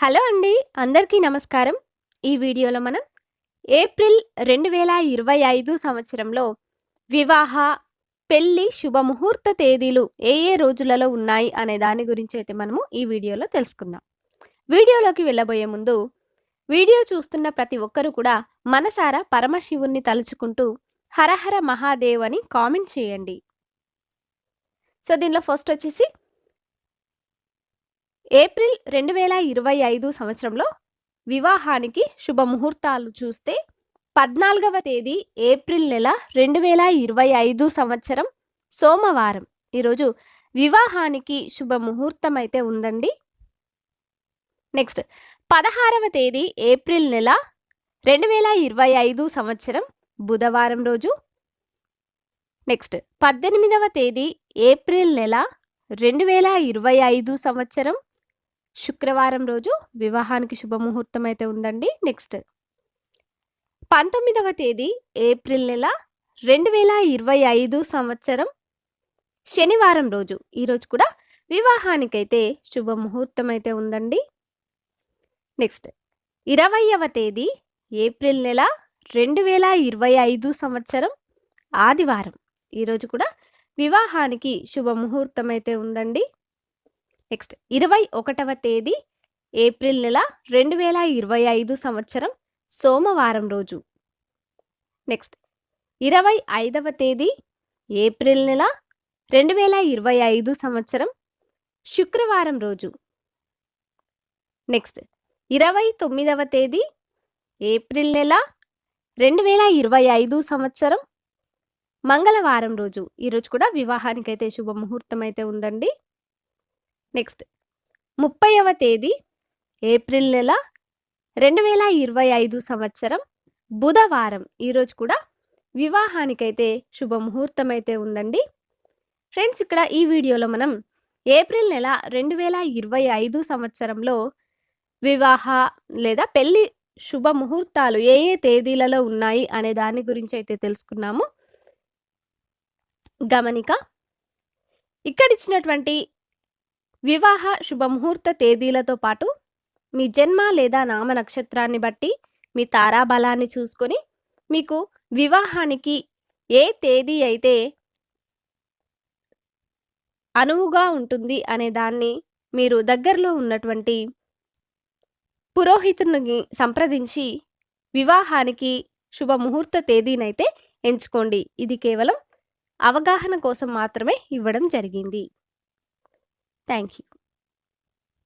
Hello అండి అందరికీ నమస్కారం. ఈ వీడియోలో మనం ఏప్రిల్ రెండు వేల ఇరవై ఐదు సంవత్సరంలో వివాహ పెళ్ళి శుభముహూర్త తేదీలు ఏ ఏ రోజులలో ఉన్నాయి అనే దాని గురించి అయితే మనము ఈ వీడియోలో తెలుసుకుందాం. వీడియోలోకి వెళ్ళబోయే ముందు వీడియో చూస్తున్న ప్రతి ఒక్కరూ కూడా మనసారా పరమశివుణ్ణి తలుచుకుంటూ హరహర మహాదేవ్ అని కామెంట్ చేయండి. సో దీనిలో ఫస్ట్ వచ్చేసి ఏప్రిల్ రెండు వేల ఇరవై ఐదు సంవత్సరంలో వివాహానికి శుభముహూర్తాలు చూస్తే పద్నాలుగవ తేదీ ఏప్రిల్ నెల రెండు వేల ఇరవై ఐదు సంవత్సరం సోమవారం. ఈరోజు వివాహానికి శుభముహూర్తం అయితే ఉందండి. నెక్స్ట్ పదహారవ తేదీ ఏప్రిల్ నెల రెండు వేల ఇరవై ఐదు సంవత్సరం బుధవారం రోజు. నెక్స్ట్ పద్దెనిమిదవ తేదీ ఏప్రిల్ నెల రెండు వేల ఇరవై ఐదు సంవత్సరం శుక్రవారం రోజు వివాహానికి శుభముహూర్తం అయితే ఉందండి. నెక్స్ట్. పంతొమ్మిదవ తేదీ ఏప్రిల్ నెల రెండు వేల ఇరవై ఐదు సంవత్సరం శనివారం రోజు. ఈరోజు కూడా వివాహానికైతే శుభముహూర్తం అయితే ఉందండి. నెక్స్ట్. ఇరవయవ తేదీ ఏప్రిల్ నెల రెండు వేల ఇరవై ఐదు సంవత్సరం ఆదివారం. ఈరోజు కూడా వివాహానికి శుభముహూర్తం అయితే ఉందండి. నెక్స్ట్ ఇరవై ఒకటవ తేదీ ఏప్రిల్ నెల రెండు వేల ఇరవై ఐదు సంవత్సరం సోమవారం రోజు. నెక్స్ట్ ఇరవై ఐదవ తేదీ ఏప్రిల్ నెల రెండు వేల ఇరవై ఐదు సంవత్సరం శుక్రవారం రోజు. నెక్స్ట్ ఇరవై తొమ్మిదవ తేదీ ఏప్రిల్ నెల రెండు వేల ఇరవై ఐదు సంవత్సరం మంగళవారం రోజు. ఈరోజు కూడా వివాహానికైతే శుభముహూర్తం అయితే ఉందండి. నెక్స్ట్ ముప్పైవ తేదీ ఏప్రిల్ నెల రెండు వేల ఇరవై ఐదు సంవత్సరం బుధవారం. ఈరోజు కూడా వివాహానికైతే శుభముహూర్తం అయితే ఉందండి. ఫ్రెండ్స్ ఇక్కడ ఈ వీడియోలో మనం ఏప్రిల్ నెల రెండు వేల ఇరవై ఐదు సంవత్సరంలో వివాహ లేదా పెళ్ళి శుభముహూర్తాలు ఏ ఏ తేదీలలో ఉన్నాయి అనే దాని గురించి అయితే తెలుసుకున్నాము. గమనిక ఇక్కడ ఇచ్చినటువంటి వివాహ శుభముహూర్త తేదీలతో పాటు మీ జన్మ లేదా నామ నక్షత్రాన్ని బట్టి మీ తారాబలాన్ని చూసుకొని మీకు వివాహానికి ఏ తేదీ అయితే అనువుగా ఉంటుంది అనే దాన్ని మీరు దగ్గరలో ఉన్నటువంటి పురోహితుని సంప్రదించి వివాహానికి శుభముహూర్త తేదీనైతే ఎంచుకోండి. ఇది కేవలం అవగాహన కోసం మాత్రమే ఇవ్వడం జరిగింది. Thank you.